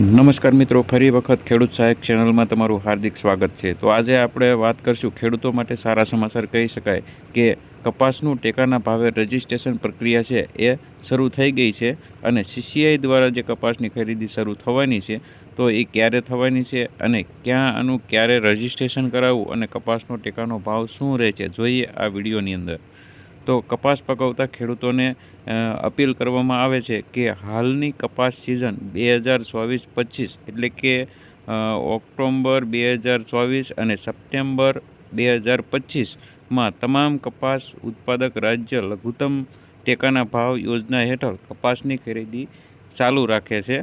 નમસ્કાર મિત્રો, ફરી વખત ખેડૂત સહાયક ચેનલમાં તમારું હાર્દિક સ્વાગત છે. તો આજે આપણે વાત કરીશું ખેડૂતો માટે સારા સમાચાર કહી શકાય કે કપાસનું ટેકાના ભાવે રજીસ્ટ્રેશન પ્રક્રિયા છે એ શરૂ થઈ ગઈ છે અને સીસીઆઈ દ્વારા જે કપાસની ખરીદી શરૂ થવાની છે તો એ ક્યારે થવાની છે અને ક્યાં આનું ક્યારે રજિસ્ટ્રેશન કરાવવું અને કપાસનો ટેકાનો ભાવ શું રહે છે, જોઈએ આ વિડીયોની અંદર. તો કપાસ પકવતા ખેડૂતોને અપીલ કરવામાં આવે છે કે હાલની કપાસ સિઝન બે હજાર ચોવીસ પચીસ એટલે કે ઓક્ટોમ્બર બે હજાર ચોવીસ અને સપ્ટેમ્બર બે હજાર પચીસમાં તમામ કપાસ ઉત્પાદક રાજ્ય લઘુત્તમ ટેકાના ભાવ યોજના હેઠળ કપાસની ખરીદી ચાલુ રાખે છે.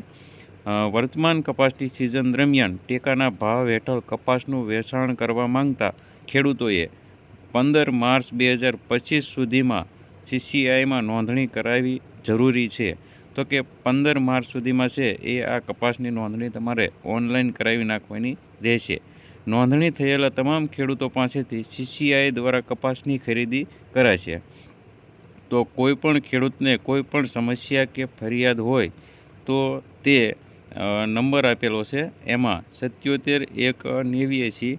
વર્તમાન કપાસની સિઝન દરમિયાન ટેકાના ભાવ હેઠળ કપાસનું વેચાણ કરવા માંગતા ખેડૂતોએ પંદર માર્ચ બે હજાર પચીસ સુધીમાં સીસીઆઈમાં નોંધણી કરાવવી જરૂરી છે. તો કે પંદર માર્ચ સુધીમાં છે, એ આ કપાસની નોંધણી તમારે ઓનલાઈન કરાવી નાખવાની રહેશે. નોંધણી થયેલા તમામ ખેડૂતો પાસેથી સીસીઆઈ દ્વારા કપાસની ખરીદી કરાશે. તો કોઈ પણ ખેડૂતને કોઈ પણ સમસ્યા કે ફરિયાદ હોય, તો તે નંબર આપેલો છે. એમાં સત્યોતેર એક નેવ્યાસી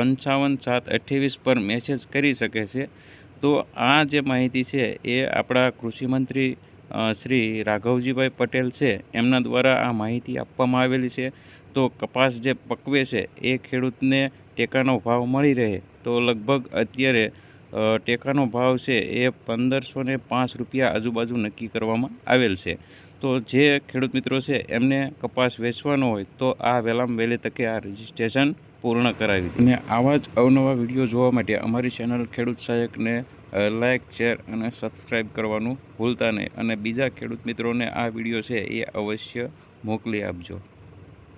પંચાવન સાત અઠ્યાવીસ પર મેસેજ કરી શકે છે. તો આ જે માહિતી છે એ આપણા કૃષિમંત્રી શ્રી રાઘવજીભાઈ પટેલ છે, એમના દ્વારા આ માહિતી આપવામાં આવેલી છે. તો કપાસ જે પકવે છે એ ખેડૂતને ટેકાનો ભાવ મળી રહે. તો લગભગ અત્યારે ટેકાનો ભાવ છે એ પંદરસો ને પાંચ રૂપિયા આજુબાજુ નક્કી કરવામાં આવેલ છે. તો જે ખેડૂત મિત્રો છે એમને કપાસ વેચવાનો હોય તો આ વહેલામાં વહેલી તકે આ રજિસ્ટ્રેશન પૂર્ણ કરાવી અને આવા જ અવનવા વીડિયો જોવા માટે અમારી ચેનલ ખેડૂત સહાયકને લાઇક શેર અને સબસ્ક્રાઈબ કરવાનું ભૂલતા નહીં. અને બીજા ખેડૂત મિત્રોને આ વીડિયો છે એ અવશ્ય મોકલી આપજો.